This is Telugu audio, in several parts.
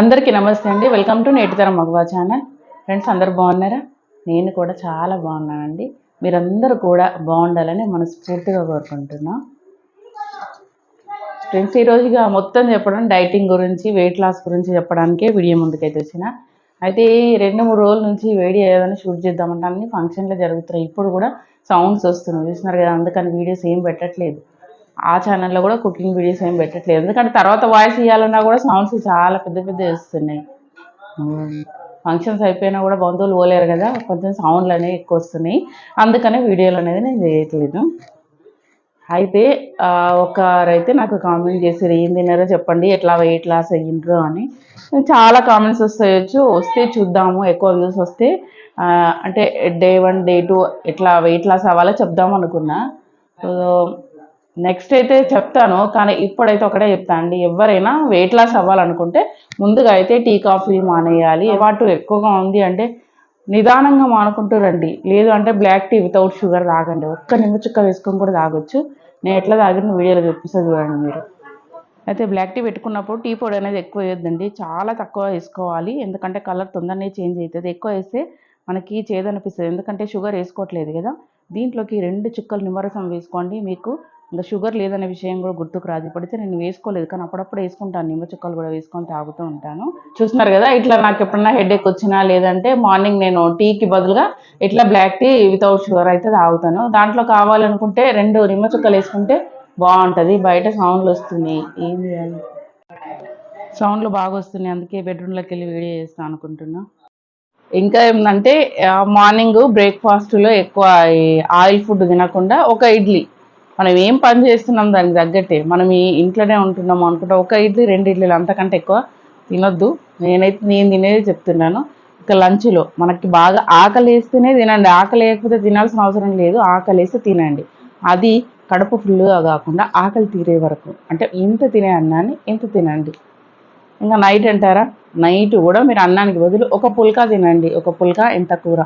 అందరికీ నమస్తే అండి. వెల్కమ్ టు నేటితరం మగవా ఛానల్. ఫ్రెండ్స్ అందరు బాగున్నారా? నేను కూడా చాలా బాగున్నానండి. మీరందరూ కూడా బాగుండాలని మనస్ఫూర్తిగా కోరుకుంటున్నా. ఫ్రెండ్స్ ఈరోజు మొత్తం చెప్పడం డైటింగ్ గురించి వెయిట్ లాస్ గురించి చెప్పడానికే వీడియో ముందుకైతే వచ్చిన. అయితే ఈ రెండు మూడు రోజుల నుంచి వేడి ఏదైనా షూట్ చేద్దామంటే అన్ని ఫంక్షన్లు జరుగుతున్నాయి. ఇప్పుడు కూడా సౌండ్స్ వస్తున్నాయి. చూస్తున్నారు కదా అందుకని వీడియోస్ ఏం పెట్టట్లేదు. ఆ ఛానల్లో కూడా కుకింగ్ వీడియోస్ ఏం పెట్టట్లేదు. ఎందుకంటే తర్వాత వాయిస్ ఇవ్వాలన్నా కూడా సౌండ్స్ చాలా పెద్ద పెద్ద వస్తున్నాయి. ఫంక్షన్స్ అయిపోయినా కూడా బంధువులు పోలేరు కదా కొంచెం సౌండ్లు అనేవి ఎక్కువ వస్తున్నాయి. అందుకనే వీడియోలు అనేది నేను చేయట్లేదు. అయితే ఒకరైతే నాకు కామెంట్ చేసారు ఏం తిన్నారో చెప్పండి ఎట్లా వెయిట్ లాస్ అయ్యిండ్రు అని. చాలా కామెంట్స్ వస్తాయొచ్చు. వస్తే చూద్దాము ఎక్కువ వ్యూస్ వస్తే అంటే డే వన్ డే టూ ఎట్లా వెయిట్ లాస్ అవ్వాలో చెప్దాం అనుకున్నా. సో నెక్స్ట్ అయితే చెప్తాను కానీ ఇప్పుడైతే ఒకటే చెప్తాను అండి. ఎవరైనా వెయిట్ లాస్ అవ్వాలనుకుంటే ముందుగా అయితే టీ కాఫీ మానేయాలి. వాటి ఎక్కువగా ఉంది అంటే నిదానంగా మానుకుంటూ రండి. లేదు అంటే బ్లాక్ టీ వితౌట్ షుగర్ తాగండి. ఒక్క నిమ్మ చుక్క వేసుకొని కూడా తాగొచ్చు. నేను ఎట్లా తాగిన వీడియోలో చూపిస్తుంది చూడండి మీరు. అయితే బ్లాక్ టీ పెట్టుకున్నప్పుడు టీ పొడి అనేది ఎక్కువ వేయొద్దండి. చాలా తక్కువ వేసుకోవాలి. ఎందుకంటే కలర్ తొందరనే చేంజ్ అవుతుంది. ఎక్కువ వేస్తే మనకి చేదనిపిస్తుంది. ఎందుకంటే షుగర్ వేసుకోవట్లేదు కదా. దీంట్లోకి రెండు చుక్కలు నిమ్మరసం వేసుకోండి. మీకు ఇంకా షుగర్ లేదనే విషయం కూడా గుర్తుకు రాదు. ఇప్పుడైతే నేను వేసుకోలేదు. కానీ అప్పుడప్పుడు వేసుకుంటాను. నిమ్మ చుక్కలు కూడా వేసుకొని తాగుతూ ఉంటాను. చూస్తున్నారు కదా ఇట్లా నాకు ఎప్పుడన్నా హెడ్ ఎక్ వచ్చినా లేదంటే మార్నింగ్ నేను టీకి బదులుగా ఇట్లా బ్లాక్ టీ వితౌట్ షుగర్ అయితే తాగుతాను. దాంట్లో కావాలనుకుంటే రెండు నిమ్మ చుక్కలు వేసుకుంటే బాగుంటుంది. బయట సౌండ్లు వస్తున్నాయి. ఏం చేయాలి? సౌండ్లు బాగా వస్తున్నాయి. అందుకే బెడ్రూమ్లోకి వెళ్ళి వీడియో చేస్తాను అనుకుంటున్నా. ఇంకా ఏంటంటే మార్నింగ్ బ్రేక్ఫాస్ట్లో ఎక్కువ ఆయిల్ ఫుడ్ తినకుండా ఒక ఇడ్లీ మనం ఏం పని చేస్తున్నాం దానికి తగ్గట్టే. మనం ఈ ఇంట్లోనే ఉంటున్నాం అనుకుంటే ఒక ఇడ్లీ రెండు ఇడ్లీలు అంతకంటే ఎక్కువ తినొద్దు. నేనైతే నేను తినేది చెప్తున్నాను. ఇక లంచ్లో మనకి బాగా ఆకలి వేస్తేనే తినండి. ఆకలి లేకపోతే తినాల్సిన అవసరం లేదు. ఆకలి వేస్తే తినండి. అది కడుపు ఫుల్గా కాకుండా ఆకలి తీరే వరకు. అంటే ఇంత తినే అన్నాన్ని ఇంత తినండి. ఇంకా నైట్ అంటారా? నైట్ కూడా మీరు అన్నానికి బదులు ఒక పుల్కా తినండి. ఒక పుల్కా ఇంత కూర?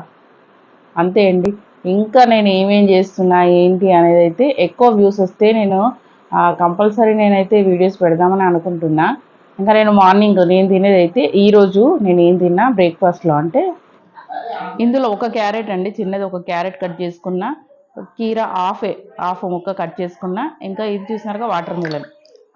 అంతే అండి. ఇంకా నేను ఏమేం చేస్తున్నా ఏంటి అనేది అయితే ఎక్కువ వ్యూస్ వస్తే నేను కంపల్సరీ నేనైతే వీడియోస్ పెడదామని అనుకుంటున్నా. ఇంకా నేను మార్నింగ్ నేను తినేది అయితే ఈరోజు నేను ఏం తిన్నా బ్రేక్ఫాస్ట్లో అంటే ఇందులో ఒక క్యారెట్ అండి చిన్నది ఒక క్యారెట్ కట్ చేసుకున్నా కీర హాఫ్ హాఫ్ ముక్క కట్ చేసుకున్నా ఇంకా ఇది చూసినారుగా వాటర్ మిలన్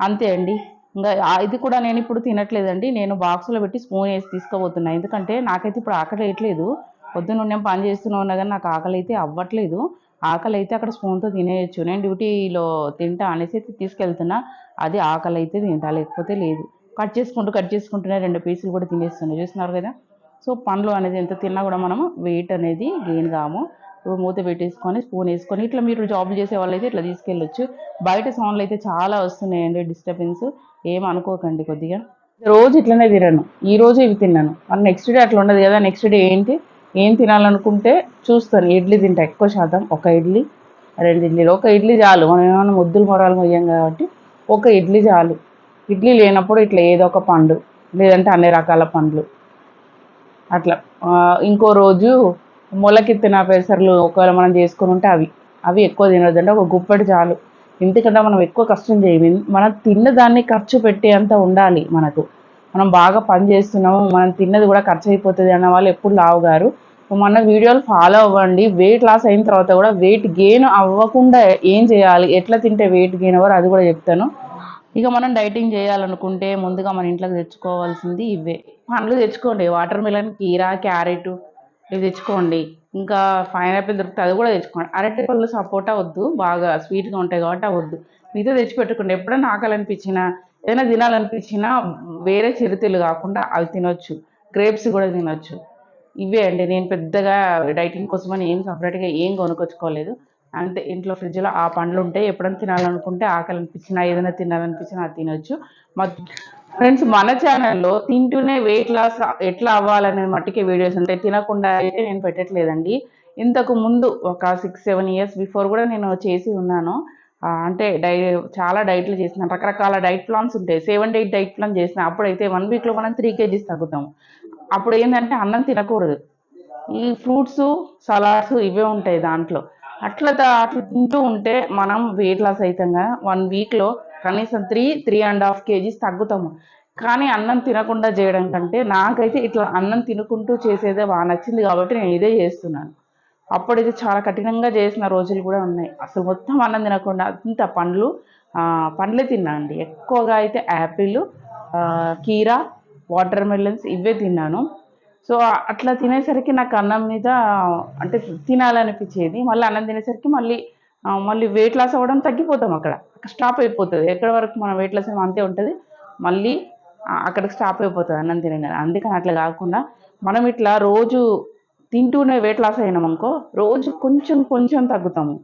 అంతే అండి. ఇంకా ఇది కూడా నేను ఇప్పుడు తినట్లేదండి. నేను బాక్స్లో పెట్టి స్పూన్ వేసి తీసుకోబోతున్నా ఎందుకంటే నాకైతే ఇప్పుడు ఆకలి వేయట్లేదు పొద్దున్న నేను పని చేస్తూనే ఉన్నా కానీ నాకు ఆకలి అయితే అవ్వట్లేదు. ఆకలి అయితే అక్కడ స్పూన్తో తినేయచ్చు. నేను డ్యూటీలో తింటా అనేసి అయితే తీసుకెళ్తున్నా. అది ఆకలి అయితే తింటా లేకపోతే లేదు. కట్ చేసుకుంటూ కట్ చేసుకుంటూనే రెండు పీసులు కూడా తినేస్తున్నాయి చూస్తున్నారు కదా? సో పండ్లు అనేది ఎంత తిన్నా కూడా మనము వెయిట్ అనేది గెయిన్ కాము. ఇప్పుడు మూత పెట్టేసుకొని స్పూన్ వేసుకొని ఇట్లా మీరు జాబ్ చేసే వాళ్ళైతే ఇట్లా తీసుకెళ్ళొచ్చు. బయట సౌండ్లు అయితే చాలా వస్తున్నాయండి డిస్టర్బెన్స్. ఏం అనుకోకండి కొద్దిగా. రోజు ఇట్లనే తినను. ఈ రోజు ఇవి తిన్నాను. మరి నెక్స్ట్ డే అట్లా ఉండదు కదా? నెక్స్ట్ డే ఏంటి? ఏం తినాలనుకుంటే చూస్తాను ఇడ్లీ తింటా ఎక్కువ శాతం ఒక ఇడ్లీ రెండు ఇడ్లీలు ఒక ఇడ్లీ చాలు. మనం ఏమైనా ముద్దులు మొరాలు మొయ్యం కాబట్టి ఒక ఇడ్లీ చాలు. ఇడ్లీ లేనప్పుడు ఇట్లా ఏదో ఒక పండు లేదంటే అన్ని రకాల పండ్లు. అట్లా. ఇంకో రోజు మొలకెత్తిన పెసర్లు ఒకవేళ మనం చేసుకొని ఉంటే అవి. అవి ఎక్కువ తినొద్దంటే ఒక గుప్పెడు చాలు. ఎందుకంటే మనం ఎక్కువ కష్టం చేయము. మనం తిన్న దాన్ని ఖర్చు పెట్టేంత ఉండాలి మనకు. మనం బాగా పని చేస్తున్నాము మనం తిన్నది కూడా ఖర్చు అయిపోతుంది అన్న వాళ్ళు ఎప్పుడు లావు గారు. మన వీడియోలు ఫాలో అవ్వండి. వెయిట్ లాస్ అయిన తర్వాత కూడా వెయిట్ గెయిన్ అవ్వకుండా ఏం చేయాలి? ఎట్లా తింటే వెయిట్ గెయిన్ అవ్వరు? అది కూడా చెప్తాను. ఇక మనం డైటింగ్ చేయాలనుకుంటే ముందుగా మన ఇంట్లోకి తెచ్చుకోవాల్సింది ఇవే. పండ్లు తెచ్చుకోండి. వాటర్ మిలన్ కీరా క్యారెట్ ఇవి తెచ్చుకోండి. ఇంకా పైనాపిల్ దొరికితే అది కూడా తెచ్చుకోండి. అరటి పళ్ళు సపోటా వద్దు. బాగా స్వీట్గా ఉంటాయి కాబట్టి వద్దు మిగతా తెచ్చి పెట్టుకోండి. ఎప్పుడైనా ఆకలి అనిపించినా ఏదైనా తినాలనిపించినా వేరే చిరుతిళ్ళు కాకుండా అవి తినొచ్చు. గ్రేప్స్ కూడా తినొచ్చు. ఇవే అండి. నేను పెద్దగా డైటింగ్ కోసమని ఏం సపరేట్గా ఏం కొనుక్కొచ్చుకోలేదు. అంతే ఇంట్లో ఫ్రిడ్జ్లో ఆ పండ్లు ఉంటాయి. ఎప్పుడైనా తినాలనుకుంటే ఆకలి అనిపించినా ఏదైనా తినాలనిపించినా అది తినొచ్చు. మా ఫ్రెండ్స్ మన ఛానల్లో తింటూనే వెయిట్ లాస్ ఎట్లా అవ్వాలనే మట్టికి వీడియోస్ ఉంటాయి. తినకుండా అయితే నేను పెట్టట్లేదండి. ఇంతకు ముందు ఒక సిక్స్ సెవెన్ ఇయర్స్ బిఫోర్ కూడా నేను చేసి ఉన్నాను. అంటే డై చాలా డైట్లు చేసిన రకరకాల డైట్ ప్లాన్స్ ఉంటాయి. సెవెన్ ఎయిట్ డైట్ ప్లాన్ చేసిన అప్పుడైతే వన్ వీక్లో మనం త్రీ కేజీస్ తగ్గుతాం. అప్పుడు ఏంటంటే అన్నం తినకూడదు. ఈ ఫ్రూట్స్ సలాడ్స్ ఇవే ఉంటాయి దాంట్లో. అట్లా అట్లా తింటూ ఉంటే మనం వెయిట్ లాస్ అవుతాం వన్ వీక్లో కనీసం three three and half KGs తగ్గుతాము. కానీ అన్నం తినకుండా చేయడం కంటే నాకైతే ఇట్లా అన్నం తినుకుంటూ చేసేదే బాగా నచ్చింది కాబట్టి నేను ఇదే చేస్తున్నాను. అప్పుడైతే చాలా కఠినంగా చేసిన రోజులు కూడా ఉన్నాయి. అసలు మొత్తం అన్నం తినకుండా అంత పండ్లు పండ్లే తిన్నానండి ఎక్కువగా అయితే యాపిల్ కీరా వాటర్ మెలన్స్ ఇవే తిన్నాను. సో అట్లా తినేసరికి నాకు అన్నం మీద అంటే తినాలనిపించేది. మళ్ళీ అన్నం తినేసరికి మళ్ళీ మళ్ళీ వెయిట్ లాస్ అవ్వడం తగ్గిపోతాం అక్కడ. అక్కడ స్టాప్ అయిపోతుంది. ఎక్కడ వరకు మనం వెయిట్ లాస్ అంతే ఉంటుంది. మళ్ళీ అక్కడికి స్టాప్ అయిపోతుంది అన్నం తినగానే. అందుకని అట్లా కాకుండా మనం ఇట్లా రోజు తింటూనే వెయిట్ లాస్ అయినాం అనుకో రోజు కొంచెం కొంచెం తగ్గుతాము.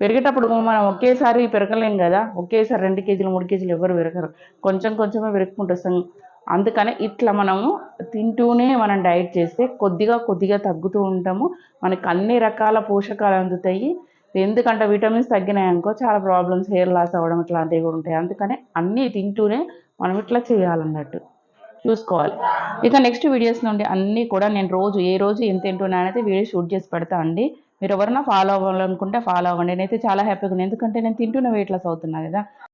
పెరిగేటప్పుడు మనం ఒకేసారి పెరగలేం కదా ఒకేసారి రెండు కేజీలు మూడు కేజీలు ఎవరు పెరగరు. కొంచెం కొంచెమే పెరుగుకుంటూ వస్తాం. అందుకని ఇట్లా మనము తింటూనే మనం డైట్ చేస్తే కొద్దిగా కొద్దిగా తగ్గుతూ ఉంటాము. మనకు అన్ని రకాల పోషకాలు అందుతాయి. ఎందుకంటే విటమిన్స్ తగ్గినాయి అనుకో చాలా ప్రాబ్లమ్స్ హెయిర్ లాస్ అవ్వడం ఇట్లాంటివి కూడా ఉంటాయి. అందుకనే అన్నీ తింటూనే మనం ఇట్లా చేయాలన్నట్టు. చూసుకోవాలి. ఇక నెక్స్ట్ వీడియోస్ నుండి అన్నీ కూడా నేను రోజు ఏ రోజు ఎంత తింటున్నానైతే వీడియో షూట్ చేసి పెడతా అండి. మీరు ఎవరైనా ఫాలో అవ్వాలనుకుంటే ఫాలో అవ్వండి. నేనైతే చాలా హ్యాపీగా ఉన్నాను. ఎందుకంటే నేను తింటున్న వెయిట్ లాస్ అవుతున్నా కదా.